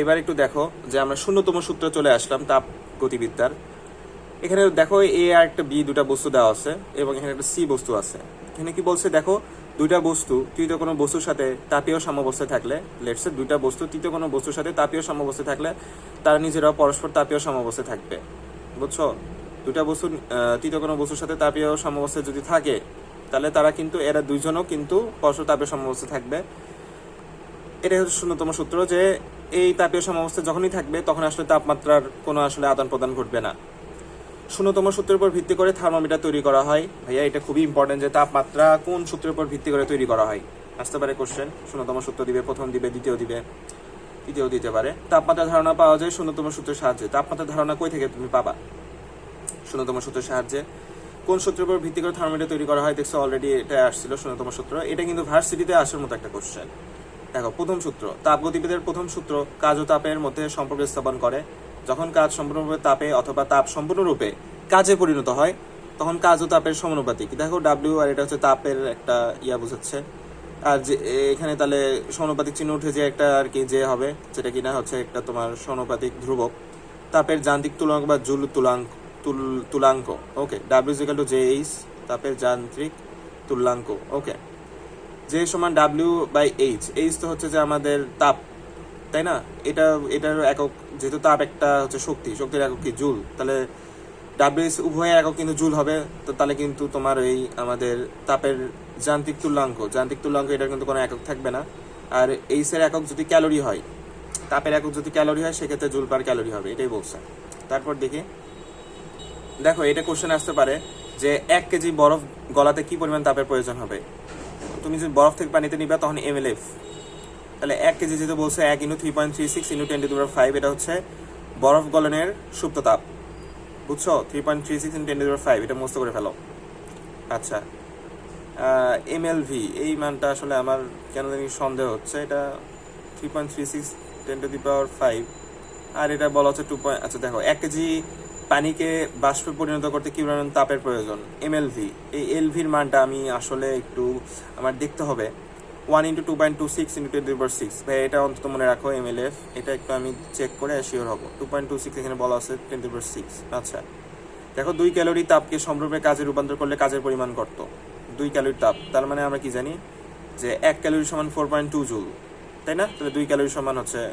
এবার একটু দেখো যে আমরা শূন্যতম সূত্রে চলে আসলাম, তাপ গতিবিদ্যার। এখানে দেখো এ আর একটা বি দুটা বস্তু দেওয়া আছে এবং এখানে একটা সি বস্তু আছে। এখানে কি বলছে? দেখো, দুইটা বস্তু তৃতীয় কোনো বস্তুর সাথে তাপীয় সাম্যাবস্থায় থাকলে লেটসে দুইটা বস্তু তৃতীয় কোনো বস্তুর সাথে তাপীয় সাম্যাবস্থায় থাকলে, তারা নিজেরাও পরস্পর তাপীয় সাম্যাবস্থায় থাকবে। বুঝছ? দুটা বস্তু তৃতীয় কোনো বস্তুর সাথে তাপীয় সাম্যাবস্থায় যদি থাকে, তাহলে তারা কিন্তু, এরা দুইজনও কিন্তু পরস্পর তাপীয় সাম্যাবস্থায় থাকবে। এটাই হচ্ছে শূন্যতম সূত্র যে এই তাপীয় সাম্যাবস্থা যখনই থাকবে, তখন আসলে তাপমাত্রার কোনো আসলে আদান প্রদান ঘটবে না। শূন্যতম সূত্রের উপর ভিত্তি করে থার্মোমিটার তৈরি করা হয়। ভাইয়া, এটা খুবই ইম্পর্টেন্ট যে তাপমাত্রা কোন সূত্রের উপর ভিত্তি করে তৈরি করা হয়। আসতে পারে কোশ্চেন শূন্যতম সূত্র দিবে, প্রথম দিবে, দ্বিতীয় দিবে, তৃতীয় দিতে পারে। তাপমাত্রা ধারণা পাওয়া যায় শূন্যতম সূত্রের সাহায্যে। তাপমাত্রা ধারণা কই থেকে তুমি পাবা? শূন্যতম সূত্রের সাহায্যে। কোন সূত্রের উপর ভিত্তি করে থার্মোমিটার তৈরি করা হয়, দেখছ অলরেডি এটা আসছিল শূন্যতম সূত্র। এটা কিন্তু ভার্সিটিতে আসার মতো একটা কোশ্চেন দেখো, প্রথম সূত্র। তাপগতিবিদের প্রথম সূত্র কাজ ও তাপের মধ্যে সম্পর্ক স্থাপন করে। যখন কাজ সম্পূর্ণরূপে তাপে অথবা তাপ সম্পূর্ণরূপে কাজে পরিণত হয়, তখন কাজ ও তাপের সমানুপাতিক। দেখো ডাব্লিউ আর এটা হচ্ছে তাপের একটা ইয়া বোঝাচ্ছে। আর যে, এখানে তাহলে সমানুপাতিক চিহ্ন উঠে যে একটা আর কি যে হবে, যেটা কিনা হচ্ছে একটা তোমার সমানুপাতিক ধ্রুবক। তাপের যান্ত্রিক তুলাঙ্ক বা জুল তুলাঙ্ক, তুল, তুলাঙ্ক। Okay W equal to J H তাপের যান্ত্রিক তুলাঙ্ক। ওকে যে সমান ডাব্লিউ বাই এইচ এইচ তো হচ্ছে যে আমাদের তাপ, তাই না? এটা, এটার একক, যেহেতু তাপ একটা হচ্ছে শক্তি, শক্তির একক কি? জুল। তাহলে ডাব্লিউএস উভয় একক কিন্তু জুল হবে, তো তাহলে কিন্তু তোমার এই আমাদের তাপের যান্ত্রিক তুল্যাঙ্ক যান্ত্রিক তুল্যাঙ্ক এটার কিন্তু কোনো একক থাকবে না। আর এইচ এর একক যদি ক্যালোরি হয়, তাপের একক যদি ক্যালোরি হয়, সেক্ষেত্রে জুল পার ক্যালোরি হবে, এটাই বলছে। তারপর দেখি। দেখো, এটা কোশ্চেন আসতে পারে যে এক কেজি বরফ গলাতে কি পরিমাণ তাপের প্রয়োজন হবে? তুমি যদি বরফ থেকে পানিতে নিবা, তখন এমএলএফ তাহলে এক কেজি যেহেতু বলছে, এক into three point three six into ten two five, এটা হচ্ছে বরফ গলনের সুপ্ত তাপ। বুঝছ? Three point three six into ten two five, এটা মুস্ত করে ফেলো। আচ্ছা এম এল ভি এই মানটা আসলে আমার কেন জানি সন্দেহ হচ্ছে। এটা three point three six, ten to the power five, আর এটা বলা হচ্ছে টু পয়েন্ট আচ্ছা দেখো, এক কেজি পানিকে বাষ্পে পরিণত করতে কি পরিমাণ তাপের প্রয়োজন। এম এল ভি এই এল ভির মানটা আমি আসলে একটু আমার দেখতে হবে। One into two point two six into ten two six. ভাই এটা অন্তত মনে রাখো এম এল এফ এটা একটু আমি চেক করে শিওর হব। টু পয়েন্ট টু সিক্স এখানে বলা আছে টেন টু সিক্স। আচ্ছা। দেখো, দুই ক্যালোরি তাপকে সম্পূর্ণরূপে কাজে রূপান্তর করলে কাজের পরিমাণ কত? দুই ক্যালোরি তাপ। তার মানে আমরা কি জানি? যে এক ক্যালোরি সমান ফোর পয়েন্ট টু জুল। তাই না? তাহলে দুই ক্যালোরি সমান হচ্ছে,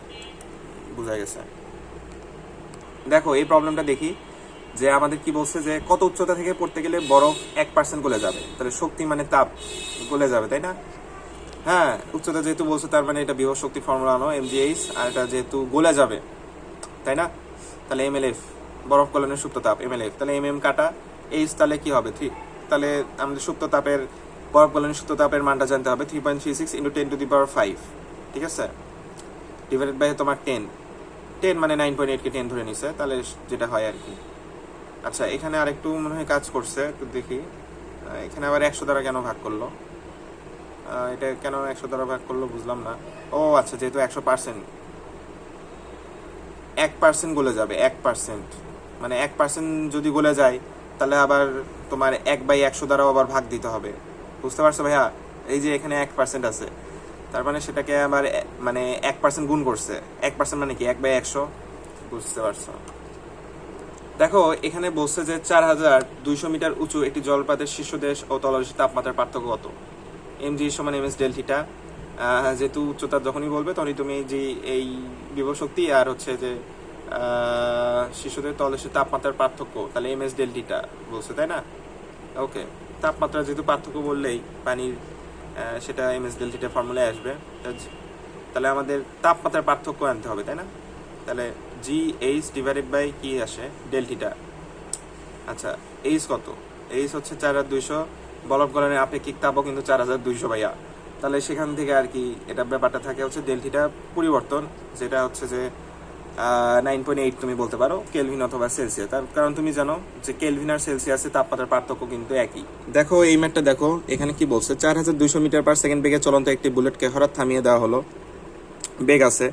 বোঝা গেছে। দেখো, এই প্রবলেমটা দেখি যে আমাদের কি বলছে যে কত উচ্চতা থেকে পড়তে গেলে বরফ এক পার্সেন্ট গলে যাবে। তাহলে শক্তি মানে তাপ গলে যাবে, তাই না? হ্যাঁ উচ্চতা যেহেতু বলছে, তার মানে এটা বিভব শক্তি ফর্মুলা আনো এমজিএইচ আর এটা যেহেতু গলে যাবে, তাই না? তাহলে এম এল এফ বরফ গলনের সুপ্ত তাপ এম এল এফ তাহলে এম এম কাটা এইচ তাহলে কি হবে? থ্রি তাহলে আমাদের সুপ্ত তাপের, বরফ গলনের সুপ্ত তাপের মানটা জানতে হবে three point three six into ten to the power five ঠিক আছে? ডিভাইডেড বাই তোমার টেন টেন মানে নাইন পয়েন্ট এইটকে টেন ধরে নিছে, তাহলে যেটা হয় আর কি। আচ্ছা এখানে আরেকটু মনে হয় কাজ করছে, একটু দেখি। এখানে আবার একশো দ্বারা কেন ভাগ করল? এটা কেন একশো দ্বারা ভাগ করল বুঝলাম না। ও আচ্ছা যেহেতু একশো পার্সেন্ট এক পার্সেন্ট গলে যাবে, এক পার্সেন্ট মানে এক পার্সেন্ট যদি গলে যায়, তাহলে আবার তোমার এক বাই একশো দ্বারাও আবার ভাগ দিতে হবে। বুঝতে পারছ ভাইয়া? এই যে এখানে এক পার্সেন্ট আছে। তার মানে সেটাকে আবার মানে এক পার্সেন্ট গুণ করছে। এক পার্সেন্ট মানে কি? এক বাই একশো? বুঝতে পারছ? দেখো, এখানে বলছে যে চার হাজার দুইশো মিটার উঁচু একটি জলপাতের শীর্ষদেশ ও তলদেশের তাপমাত্রার পার্থক্য কত? এম জি সমান এম এস ডেলটিটা। যেহেতু উচ্চতা যখনই বলবে তখনই তুমি যে এই বিভব শক্তি আর হচ্ছে যে শিশুদের তলদেশের তাপমাত্রার পার্থক্য, তাহলে এম এস ডেলটিটা বলছে, তাই না? ওকে, তাপমাত্রা যেহেতু পার্থক্য বললেই পানির সেটা এম এস ডেলটিটা ফর্মুলায় আসবে। তাহলে আমাদের তাপমাত্রার পার্থক্য আনতে হবে, তাই না? তাহলে জি এইচ ডিভাইডেড বাই কি আসে? ডেলটিটা আচ্ছা এইচ কত? এইচ হচ্ছে চার হাজার দুইশো। বরফ গলনের আপেক্ষিক তাপও কিন্তু চার হাজার দুইশো ভাইয়া। তাহলে সেখান থেকে আর কি এটা ব্যাপারটা থাকে হচ্ছে ডেলটিটা পরিবর্তন, যেটা হচ্ছে যে নাইন পয়েন্ট এইট তুমি বলতে পারো কেলভিন অথবা সেলসিয়াস তার কারণ তুমি জানো যে কেলভিন আর সেলসিয়াসের তাপমাত্রার পার্থক্য কিন্তু একই। দেখো, এই ম্যাটটা দেখো, এখানে কি বলছে? চার হাজার দুইশো মিটার পার সেকেন্ড বেগে চলন্ত একটি বুলেটকে হঠাৎ থামিয়ে দেওয়া হলো। বেগ আছে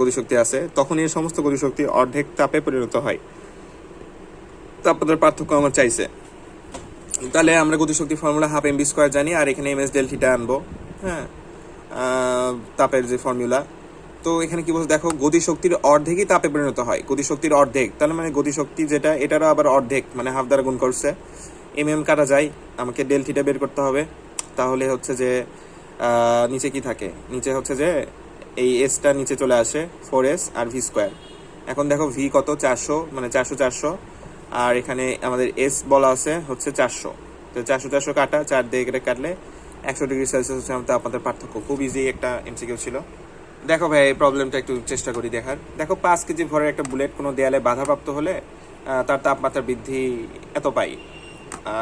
গতিশক্তি আছে। তখন এই সমস্ত গতিশক্তি অর্ধেক তাপে পরিণত হয়। তাপমাত্রার পার্থক্য আমার চাইছে। তাহলে আমরা গতিশক্তি formula half M v square জানি, আর এখানে এম এস ডেলটিটা আনব। হ্যাঁ তাপের যে ফর্মুলা তো এখানে কি বলছে? দেখো, গতিশক্তির অর্ধেকই তাপে পরিণত হয়। গতিশক্তির অর্ধেক তাহলে মানে গতিশক্তি যেটা, এটারও আবার অর্ধেক মানে হাফ দ্বারা গুণ করছে। এম এম কাটা যায়, আমাকে ডেল থিটা বের করতে হবে। তাহলে হচ্ছে যে নিচে কি থাকে? নিচে হচ্ছে যে, এই এসটা নিচে চলে আসে four S R V square এখন দেখো ভি কত? চারশো মানে চারশো চারশো। আর এখানে আমাদের এস বলা আছে হচ্ছে চারশো। তো চারশো চারশো কাটা, চার দিয়ে কেটে কাটলে একশো ডিগ্রি সেলসিয়াস হচ্ছে আমাদের পার্থক্য। খুব ইজি একটা এমসিকিউ ছিল। দেখো ভাই, এই প্রবলেমটা একটু চেষ্টা করি দেখার। দেখো, পাঁচ কেজি ভরের একটা বুলেট কোনো দেয়ালে বাধাপ্রাপ্ত হলে তার তাপমাত্রা বৃদ্ধি এত পাই।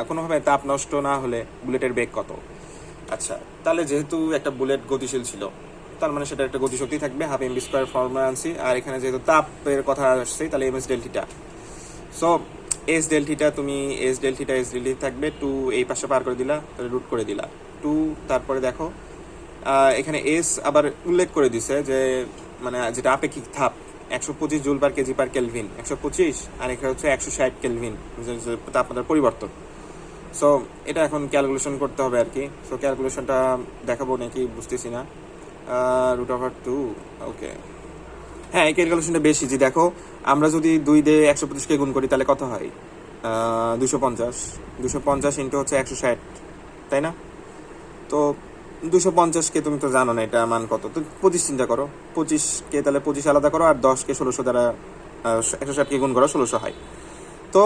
কোনোভাবে তাপ নষ্ট না হলে বুলেটের বেগ কত? আচ্ছা তাহলে যেহেতু একটা বুলেট গতিশীল ছিল, তার মানে সেটা একটা গতিশক্তি থাকবে half M V square formula আনছি। আর এখানে যেহেতু তাপের কথা আসছে, তাহলে এম এস ডেলটিটা সো এস ডেলটিটা তুমি এস ডেলটিটা এস ডেলটি থাকবে টু এই পাশে পার করে দিলা, তাহলে রুট করে দিলা। টু তারপরে দেখো এখানে এস আবার উল্লেখ করে দিছে যে মানে যেটা আপেক্ষিক তাপ একশো পঁচিশ joule per KG per kelvin একশো পঁচিশ, আর এখানে হচ্ছে একশো ষাট কেলভিন তাপমাত্রার পরিবর্তন। সো এটা এখন ক্যালকুলেশন করতে হবে আর কি। সো ক্যালকুলেশনটা দেখাবো নাকি, বুঝতেছি না। রুট ওভার টু ওকে হ্যাঁ এই ক্যালকুলেশনটা বেশি, যে দেখো, আমরা যদি দুই দিয়ে একশো পঁচিশকে গুণ করি, তাহলে কত হয়? দুশো পঞ্চাশ। দুশো পঞ্চাশ ইন্টু হচ্ছে একশো ষাট, তাই না? তো দুশো পঞ্চাশকে তুমি তো জানো না এটা মান কত। তো পঁচিশ চিন্তা করো। পঁচিশকে তাহলে পঁচিশ আলাদা করো আর দশকে ষোলোশো দ্বারা একশো ষাটকে গুণ করো ষোলোশো হয়। তো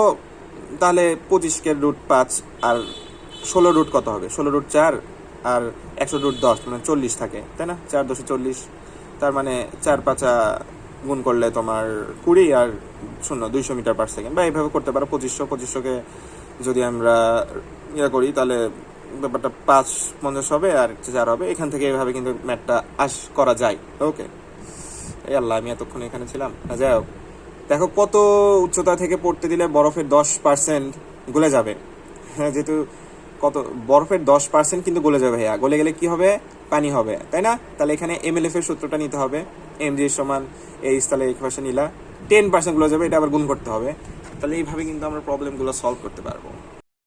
তাহলে পঁচিশকে রুট পাঁচ আর ষোলো রুট কত হবে? ষোলো রুট চার আর একশো রুট দশ মানে চল্লিশ থাকে, তাই না? চার দশে চল্লিশ, তার মানে চার পাঁচা গুণ করলে তোমার কুড়ি আর শূন্য, দুইশো মিটার পার সেকেন্ড বা এইভাবে করতে পারো, পঁচিশশো পঁচিশশোকে যদি আমরা ইয়ে করি, তাহলে ব্যাপারটা পাঁচ পঞ্চাশ হবে আর চার হবে, এখান থেকে এইভাবে কিন্তু ম্যাথটা আস করা যায়। ওকে এই আল্লাহ, আমি এতক্ষণ এখানে ছিলাম। যাই হোক। দেখো কত উচ্চতা থেকে পড়তে দিলে বরফের দশ পার্সেন্ট গলে যাবে। হ্যাঁ যেহেতু কত, বরফের দশ পার্সেন্ট কিন্তু গলে যাবে ভাইয়া। গলে গেলে কি হবে? পানি হবে। তাই না? তাহলে এখানে এমএলএফ এর সূত্রটা নিতে হবে। এম জি সমান এই তাহলে এই পাশে নিলা। টেন পার্সেন্ট গলে যাবে, এটা আবার গুণ করতে হবে। তাহলে এইভাবে কিন্তু আমরা প্রবলেমগুলো সলভ করতে পারব।